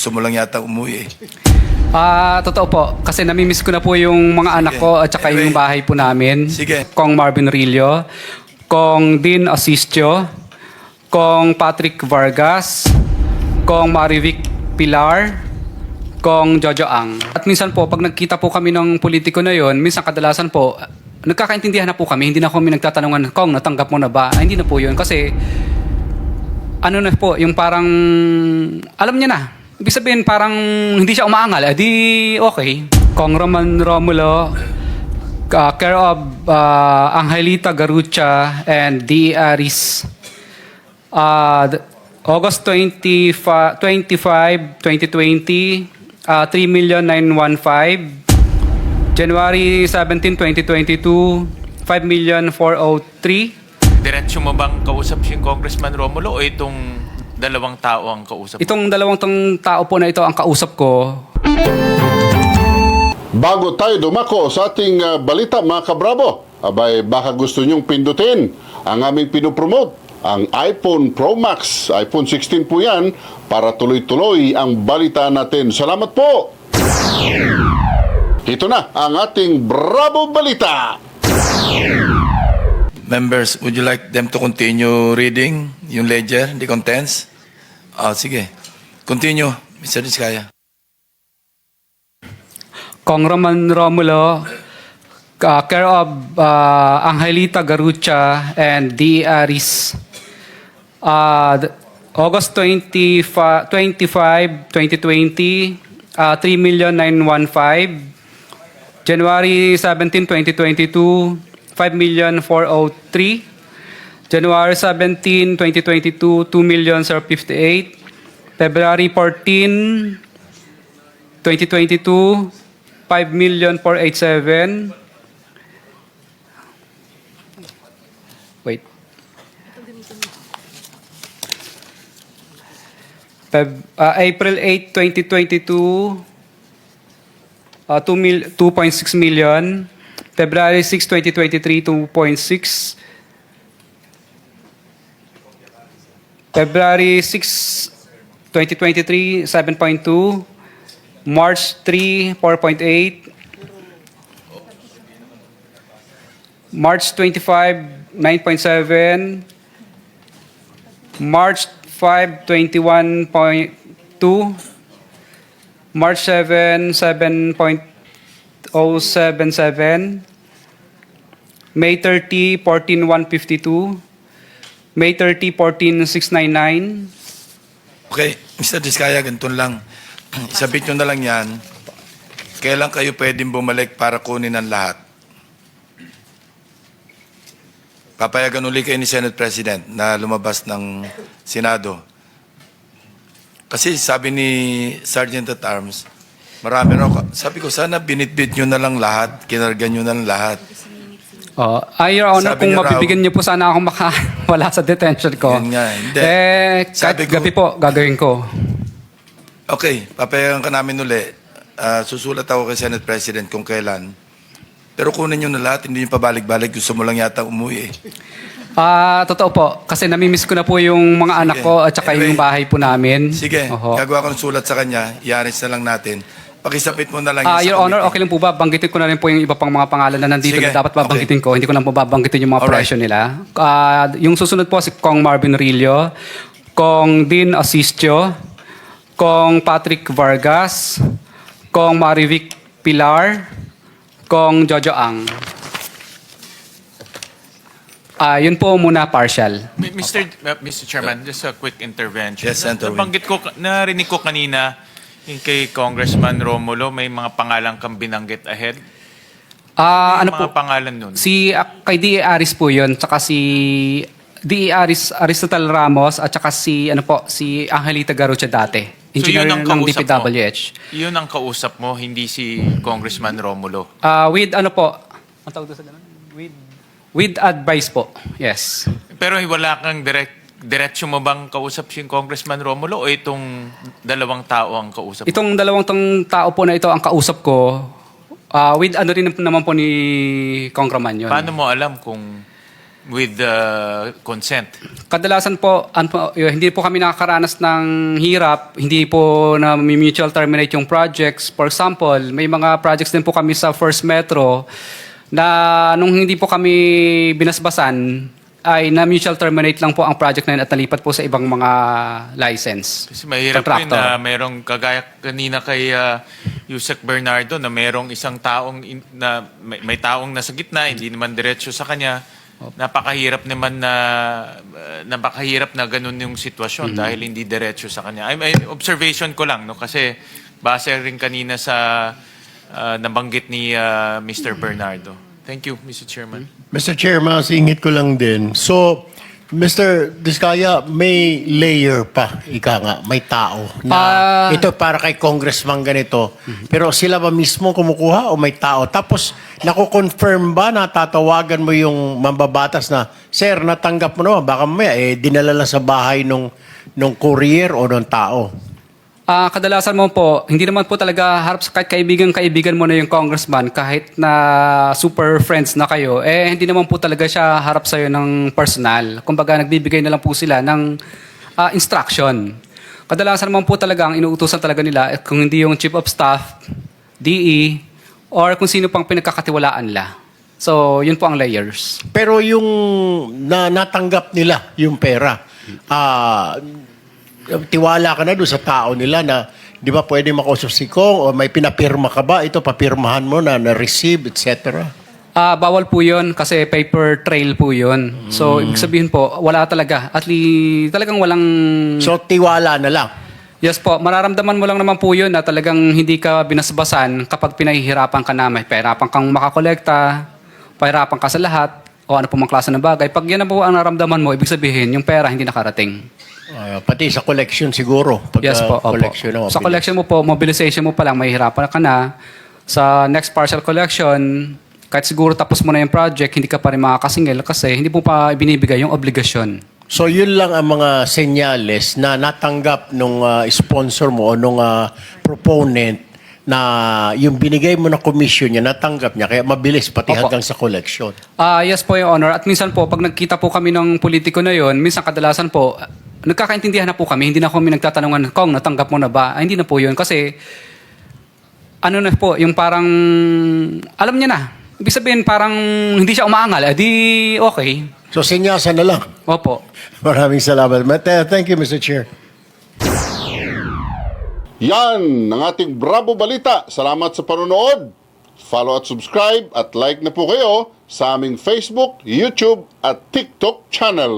Gusto mo lang yata umuwi eh. Ah, totoo po. Kasi namimiss ko na po yung mga anak ko at saka Anyway. yung bahay po namin. Sige. Kong Marvin Rillo, Kong Dean Asistio, Kong Patrick Vargas, Kong Marivic Pilar, Kong Jojo Ang. At minsan po, pag nagkita po kami ng politiko na yon, minsan kadalasan po, nagkakaintindihan na po kami. Hindi na kami nagtatanungan, Kong, natanggap mo na ba? Ah, hindi na po yun. Kasi ano na po, yung parang, alam niya na. Ibig sabihin, parang hindi siya umaangal. Eh, di okay. Kong Roman Romulo, uh, care of uh, Angelita Garucha and D. Aris. Uh, August 25, 25 2020, uh, 3,915. January 17, 2022, 5,403. Diretso mo bang kausap si Congressman Romulo o itong dalawang tao ang kausap mo? Itong dalawang tong tao po na ito ang kausap ko. Bago tayo dumako sa ating ah, balita mga kabravo, abay baka gusto nyong pindutin ang aming pinopromote, ang iPhone Pro Max, iPhone 16 po yan, para tuloy-tuloy ang balita natin. Salamat po! Ito na ang ating Bravo Balita! Members, would you like them to continue reading yung ledger, the contents? Ah, sige. Continue, Mr. Diskaya. Kong Roman Romulo, uh, care of uh, Angelita Garucha and D. Aris. Uh, August 25, 25 2020, uh, 3,915. January 17, 2022, 5,403. January 17, 2022, 2,058. February 14, 2022, 5,487. Wait. Feb, uh, April 8, 2022, uh, 2 mil, 2.6 million. February 6, 2023, 2.6. February 6, 2023, 7.2. March 3, 4.8. March 25, 9.7. March 5, 21.2. March 7, 7.077. May 30, 14,152. May 30, 14,699. Okay, Mr. Diskaya, ganito lang. Isabit nyo na lang yan. Kailan kayo pwedeng bumalik para kunin ang lahat? Papayagan uli kayo ni Senate President na lumabas ng Senado. Kasi sabi ni Sergeant at Arms, marami raw. Sabi ko, sana binitbit nyo na lang lahat, kinargan nyo na lang lahat. Oh, ay, Your Honor, Sabi kung niya raw- mabibigyan niyo po sana ako makawala sa detention ko. Yun nga, hindi. Eh, Sabi kahit ko- gabi po, gagawin ko. Okay, papayagan ka namin uli. Ah, susulat ako kay Senate President kung kailan. Pero kunin nyo na lahat, hindi nyo pabalik-balik. Gusto mo lang yata umuwi eh. Ah, totoo po. Kasi namimiss ko na po yung mga anak Sige. ko at saka Anyway. yung bahay po namin. Sige, Oho. gagawa ko ng sulat sa kanya, iaris na lang natin. Pakisapit mo na lang Ah, sa Your Honor, committee. okay lang po ba? Banggitin ko na rin po yung iba pang mga pangalan na nandito Sige, na dapat babanggitin ko. Hindi ko lang po babanggitin yung mga Alright. presyo nila. Ah, yung susunod po si Kong Marvin Rillo, Kong Dean Asistio, Kong Patrick Vargas, Kong Marivic Pilar, Kong Jojo Ang. Ah, yun po muna partial. Mi- Mr. uh, Mr. Chairman, just a quick intervention. Yes, Senator. Nabanggit ko, narinig ko kanina yung kay Congressman Romulo, may mga pangalan kang binanggit ahead. Ah, ano Yung po? mga pangalan nun? Si ah, kay D.E. Aris po 'yun, tsaka si D.E. Aris Aristotle Ramos at tsaka si ano po, si Angelita Garucha dati. Engineer ng kausap DPWH. Mo. Yun ang kausap mo, hindi si Congressman Romulo. Ah, with ano po? Ang tawag doon sa ganun? With with advice po. Yes. Pero wala kang direct diretso mo bang kausap si Congressman Romulo o itong dalawang tao ang kausap mo? Itong dalawang tong tao po na ito ang kausap ko. ah, with ano rin naman po ni Congressman 'yun. Paano mo alam kung with uh, consent. Kadalasan po, an po, y- hindi po kami nakakaranas ng hirap, hindi po na mutual terminate yung projects. For example, may mga projects din po kami sa First Metro na nung hindi po kami binasbasan, ay na mutual terminate lang po ang project na yun at nalipat po sa ibang mga license. Kasi mahirap po yun Contractor. na merong kagaya kanina kay uh, Yusek Bernardo na merong isang taong in- na may, may taong nasa gitna, hindi naman diretso sa kanya. Napakahirap naman na uh, napakahirap na ganun yung sitwasyon dahil hindi diretso sa kanya. I mean, observation ko lang no kasi base rin kanina sa uh, nabanggit ni uh, Mr. Bernardo. Thank you, Mr. Chairman. Mr. Chair, masingit ko lang din. So, Mr. Diskaya, may layer pa, ika nga, may tao. Na Ah. ito para kay congressman ganito. Pero sila ba mismo kumukuha o may tao? Tapos, nako-confirm ba na tatawagan mo yung mambabatas na, Sir, natanggap mo naman, baka mamaya, eh, dinala lang sa bahay nung, nung courier o nung tao. Ah, kadalasan mo po, hindi naman po talaga harap sa kahit kaibigan-kaibigan mo na yung congressman, kahit na super friends na kayo, eh hindi naman po talaga siya harap sa'yo ng personal. Kumbaga, nagbibigay na lang po sila ng ah, instruction. Kadalasan naman po talaga ang inuutosan talaga nila, eh, kung hindi yung chief of staff, DE, or kung sino pang pinagkakatiwalaan nila. So, yun po ang layers. Pero yung na, natanggap nila yung pera, ah, tiwala ka na doon sa tao nila na di ba pwede makausap si Kong o may pinapirma ka ba? Ito papirmahan mo na na-receive, etc. Ah, bawal po 'yon kasi paper trail po 'yon. So, ibig sabihin po, wala talaga. At least talagang walang So tiwala na lang. Yes po, mararamdaman mo lang naman po 'yun na talagang hindi ka binasbasan kapag pinahihirapan ka na may pahirapan kang makakolekta, pahirapan ka sa lahat o ano po mang klase ng bagay. Pag yan na po ang naramdaman mo, ibig sabihin yung pera hindi nakarating. Ah, pati sa collection siguro. Pag, Yes po, opo. collection na Sa collection mo po, mobilization mo pa lang, mahihirapan ka na. Sa next partial collection, kahit siguro tapos mo na yung project, hindi ka pa rin makakasingil kasi hindi mo pa binibigay yung obligasyon. So yun lang ang mga senyales na natanggap nung ah, sponsor mo o nung ah, proponent na yung binigay mo na commission niya, natanggap niya. Kaya mabilis pati Opo. hanggang sa collection. Ah, yes po, Your Honor. At minsan po, pag nagkita po kami ng politiko na yon, minsan kadalasan po, nagkakaintindihan na po kami. Hindi na kami nagtatanungan, Kong, natanggap mo na ba? Ah, hindi na po yun. Kasi, ano na po, yung parang, alam niya na. Ibig sabihin, parang hindi siya umaangal. Eh, di okay. So senyasa na lang. Opo. Maraming salamat. But, uh, thank you, Mr. Chair. Yan ang ating Bravo Balita. Salamat sa panonood. Follow at subscribe at like na po kayo sa aming Facebook, YouTube at TikTok channel.